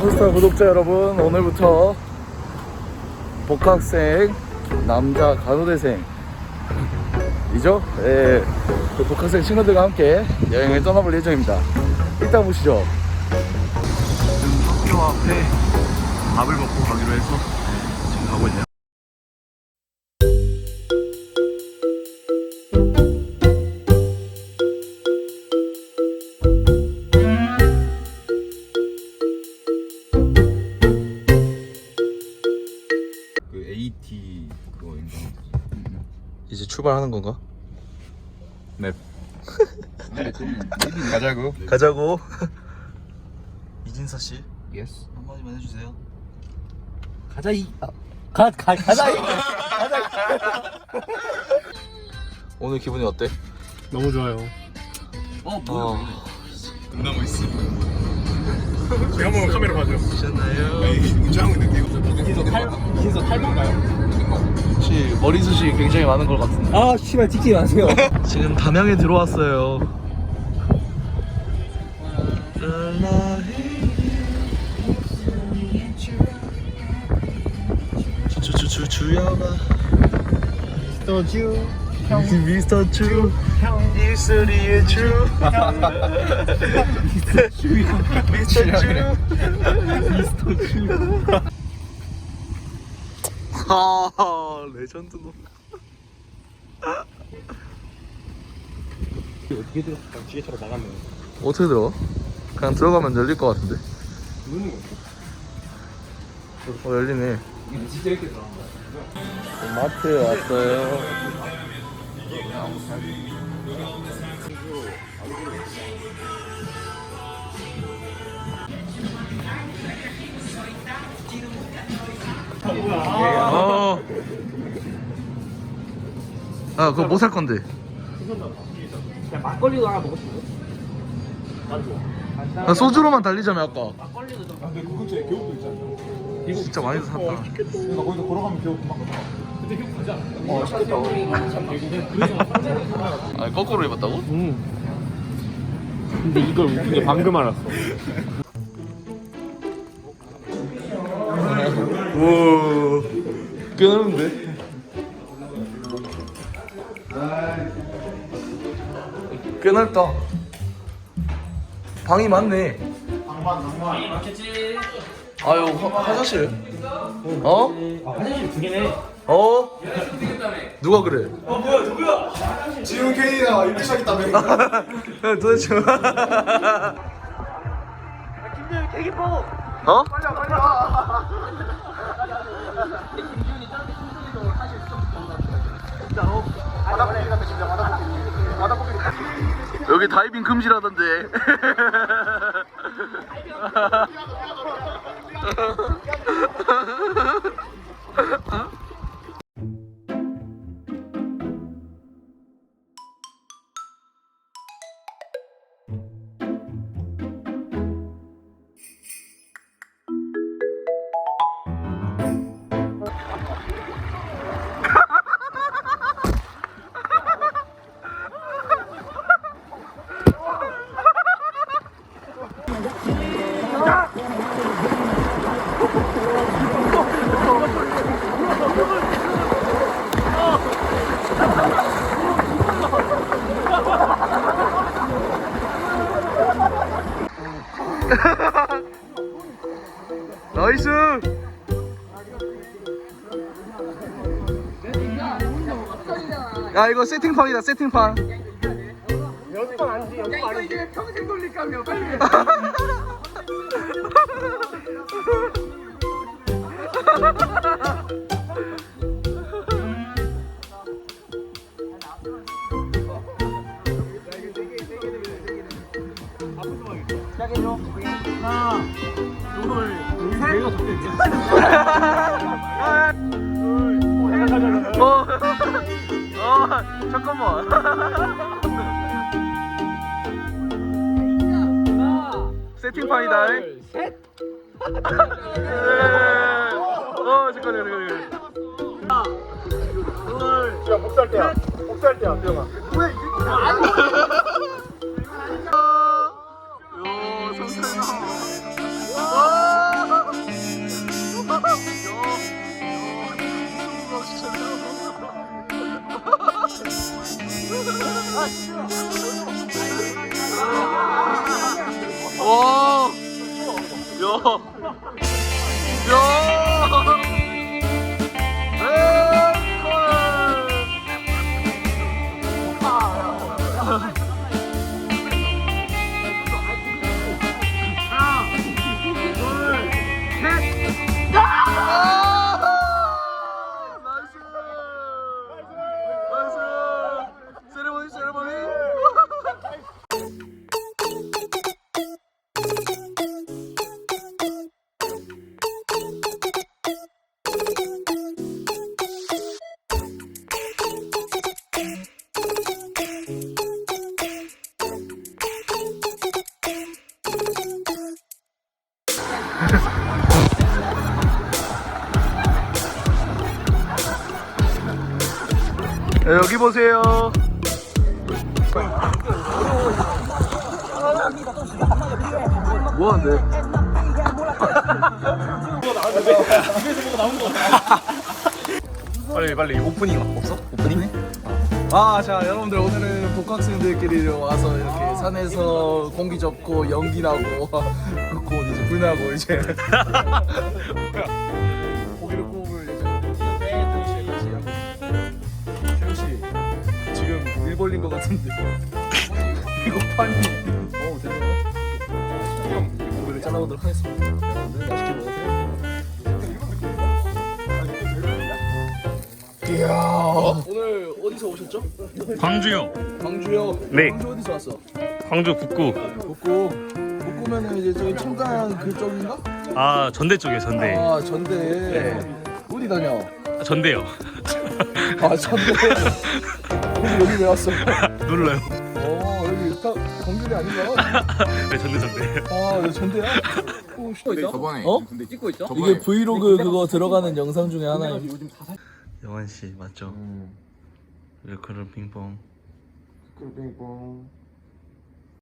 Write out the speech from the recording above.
몬스터 구독자 여러분 오늘부터 복학생 남자 간호대생. 이죠? 예, 그 복학생 친구들과 함께 여행을 떠나볼 예정입니다. 이따 보시죠. 지금 학교 앞에 밥을 먹고 가기로 해서 출발하는 건가? 네. 가자고. 가자고 이진서 씨 예스. 한마디만 해주세요 가자 이 아, 가, 가, 가자 이 오늘 기분이 어때? 너무 좋아요 어 어, 끝나고 있어. 제가 한번 카메라 봐줘 미쳤나요? 운전하고 있는데 이거. 이진서 탈 이진서 탈모인가요? 혹시 머리숱이 굉장히 많은 것 같은데 아 씨발 찍지 마세요 지금 담양에 들어왔어요 주주주주 주여가 또 주 미스터 주 입술이의 주 미스터 주 미스터 주아 레전드 놈. 어떻게 들어? 뒤에처럼 나가면 어떻게 들어가? 그냥 들어가면 열릴 것 같은데. 누르는 거어 열리네. 진짜 이렇게 들어간 거야? 마트에 왔어요 어. 아 그거 뭐 살 건데? 야 막걸리도 하나 먹고 싶어 아, 소주로만 달리자며 아까 막걸리도 좀 근데 그 근처에 교육도 있잖아. 진짜 많이 샀다 그러니까 거기서 걸어가면 교육 금방 어 시켰다. 아 거꾸로 입었다고? 응. 근데 이걸 웃긴 게 방금 알았어. 우와 꽤 넓은데? 꽤 넓다. 방이 많네. 많이 많겠지. 아유 화, 화장실 어? 아 화장실 두 개네 어? 누가 그래? 지훈 K가 이렇게 시작했다며. 도대체 어? 여기 다이빙 금지라던데 나이스 야 이거 세팅판이다 세팅판 연습 안지 연습 안 이게 평생 돌릴 감이야 빨리 시작해줘 하나 둘 내가 적겠지 내가 가자 어, 어 잠깐만 세팅판이다 셋 어 잠깐 잠깐 잠깐 야 복수할 때야. 복수할 때야. 들어가. 요, 성탄아. 와! 好吃 여기 보세요. 뭐 하는데? 빨리 빨리 오프닝 없어? 오프닝? 아, 자, 여러분들 오늘은 복학생들끼리 와서 이렇게 산에서 공기 접고 연기 나고 곧 이제 불 나고 이제 같은데 이거 판이 어 되네요. 고기를 잘라보도록 하겠습니다. 여러분들 맛있게 먹으세요. 이야 오늘 어디서 오셨죠? 광주요. 광주요. 네. 광주 어디서 왔어? 광주 북구. 북구. 북구면은 이제 저기 청담 그쪽인가? 아 전대 쪽에 전대. 아 전대. 어디 다녀? 전대요. 아 전대. 여기 왜 왔어? 놀라요. 어 여기 다 광주리 아닌가? 네 전대 전대. 아 여기 전대야? 오 씨. 저번에 어? 근데 찍고 있죠? 이게 브이로그 그거 들어가는 영상 중에 하나예요. 영환 씨 맞죠? 왜 그런 빙봉? 빙봉